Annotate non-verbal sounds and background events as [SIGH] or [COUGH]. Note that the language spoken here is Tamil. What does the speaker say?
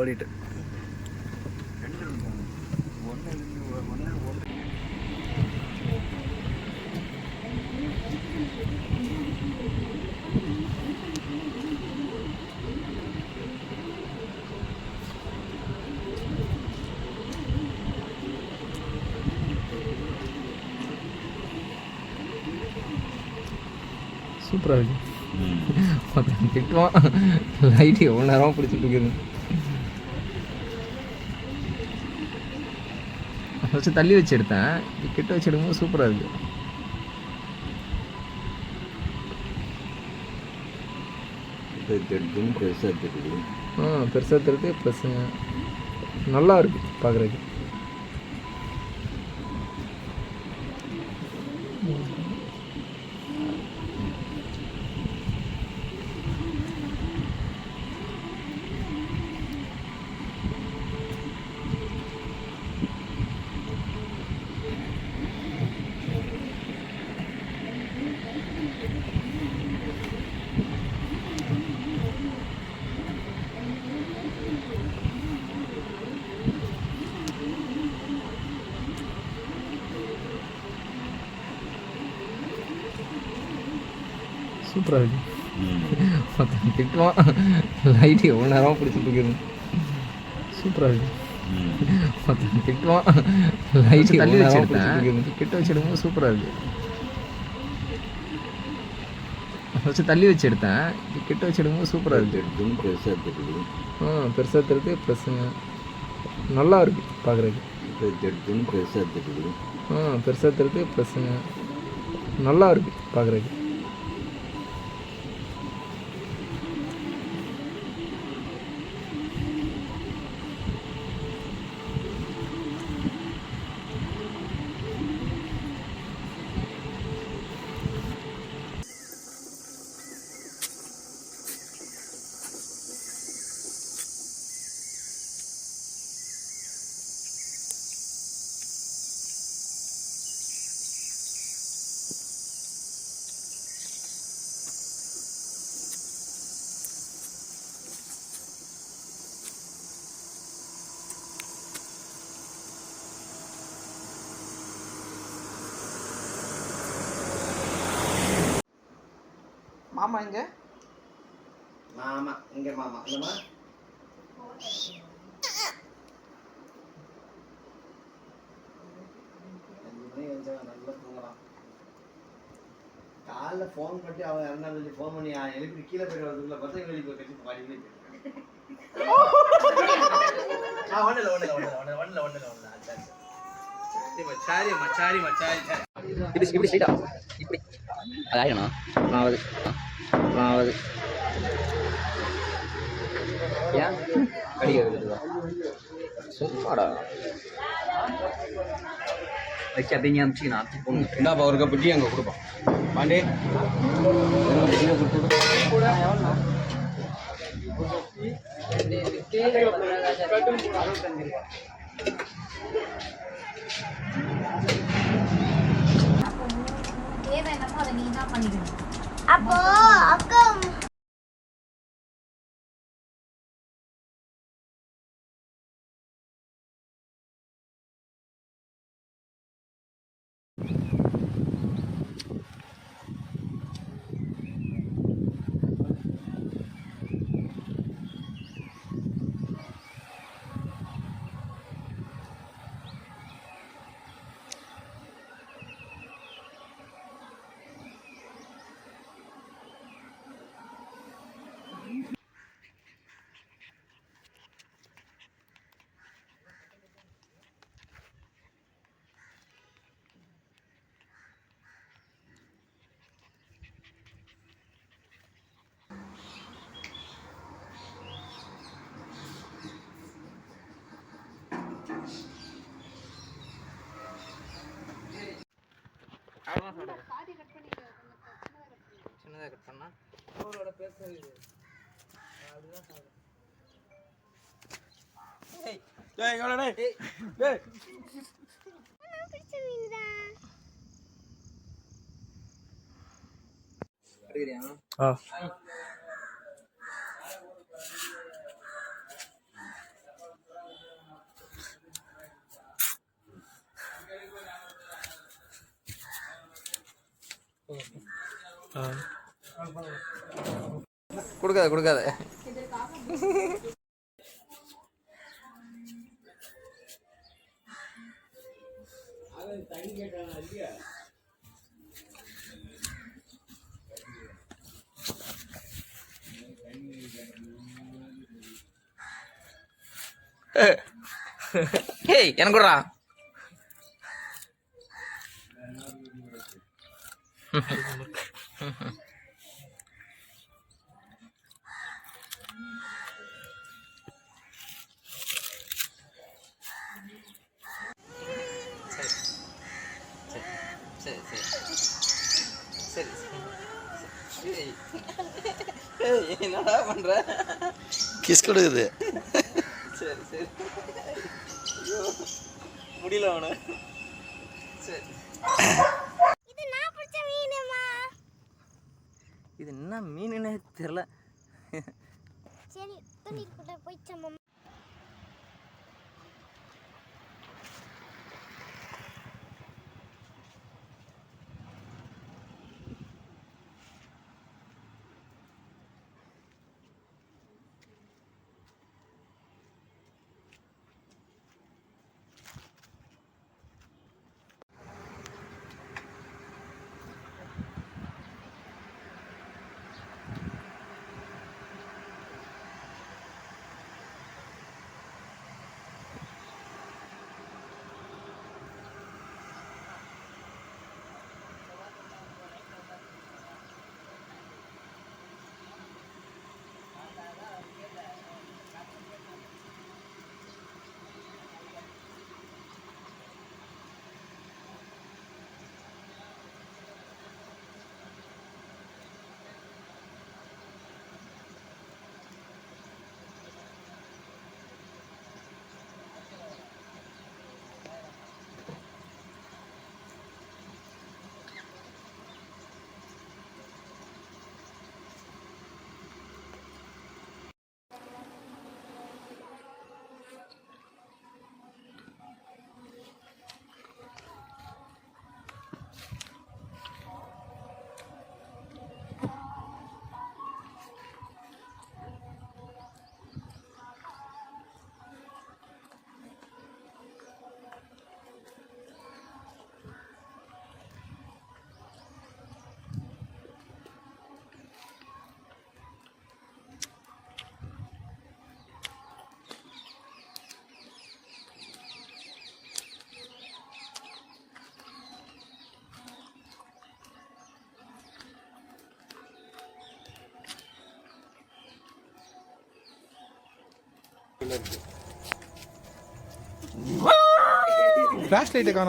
ஓடிட்டு. சூப்பராக இருக்கு. ஒருத்தன் திட்டுவான். [LAUGHS] லைட் எவ்வளோ நேரமாக பிடிச்சிட்டு இருக்குது. ஃபஸ்ட்டு தள்ளி வச்சு எடுத்தேன் கிட்ட வச்சு எடுக்கும்போது சூப்பராக இருக்கு எடுத்துன்னு பெருசாக தெரியுது. ஆ பெருசாக தெரியுது ப்ளஸ்ஸுங்க நல்லா இருக்கு பார்க்குறதுக்கு சூப்பராக இருக்கு. திட்டுவான் லைட் எவ்வளோ நேரமாக பிடிச்சிட்டு இருக்குது. சூப்பராக இருக்கு. திட்டுவான் லைட் தள்ளி வச்சு எடுத்தேன் கிட்ட வச்சு எடுக்கும்போது சூப்பராக இருக்கு. ஃபஸ்ட்டு தள்ளி வச்சு எடுத்தேன் கிட்ட வச்சு எடுக்கும்போது சூப்பராக இருக்கு. எடுத்துன்னு பெருசாக தெரியுது ஆ பெருசாக தெரியுது ப்ளஸ்ஸுங்க நல்லா இருக்கு பார்க்குறதுக்கு எடுத்துன்னு பெருசாக தெரியுது ஆ பெருசாக தெரியுது ப்ளஸ்ஸுங்க நல்லா இருக்கு பார்க்குறதுக்கு மாமா எங்க? மாமா இங்கே மாமா. இல்லைம்மா நல்லா தூங்கலாம் காலைல ஃபோன் பண்ணி அவன் இரண்டாம் தேதி ஃபோன் பண்ணி அவன் எழுப்பி கீழே போய் வரதுக்குள்ள பார்த்தா வெளியே போய் கட்சி பாடி போய் ஆ ஒன்றும் இல்லை ஒன்றும் இல்லை ஒன்றும் ஒன்றும் ஒன்றும் ஒன்றும் சாரி சாரிம்மா சாரி சாரி. இப்படி இப்படி ஸ்ட்ரைட்டா இப்படி. அது ஆயிடணும் நாவது நாவது ஏன்? கடிக்கிறது சும்மாடா. வச்சு அப்படிங்க அமிச்சிக்கண்ணா இந்தாப்பா ஒரு கப்பு டீ அங்கே கொடுப்போம் பாண்டே. தேவை என்னமோ அதை நீ தான் பண்ணிக்கணும். Apa? akum. அப்போ அக்கா சின்னதாக கட் பண்ணா? அவரோட பேசுறது எடுக்கிறியா ஆ. கொடுக்காத கொடுக்காத. ஏய் எனக்கு கொடுறா. சரி சரி சரி சரி ஏய் என்னடா பண்ற கிஸ் கொடுக்குது சரி சரி. ஐயோ முடியல அவனை. சரி. தெரில சரி துணி கூட போயிச்சம்மா ಫ್ಲಾಶ್ ಲೈಟ್ ಕಾಣ?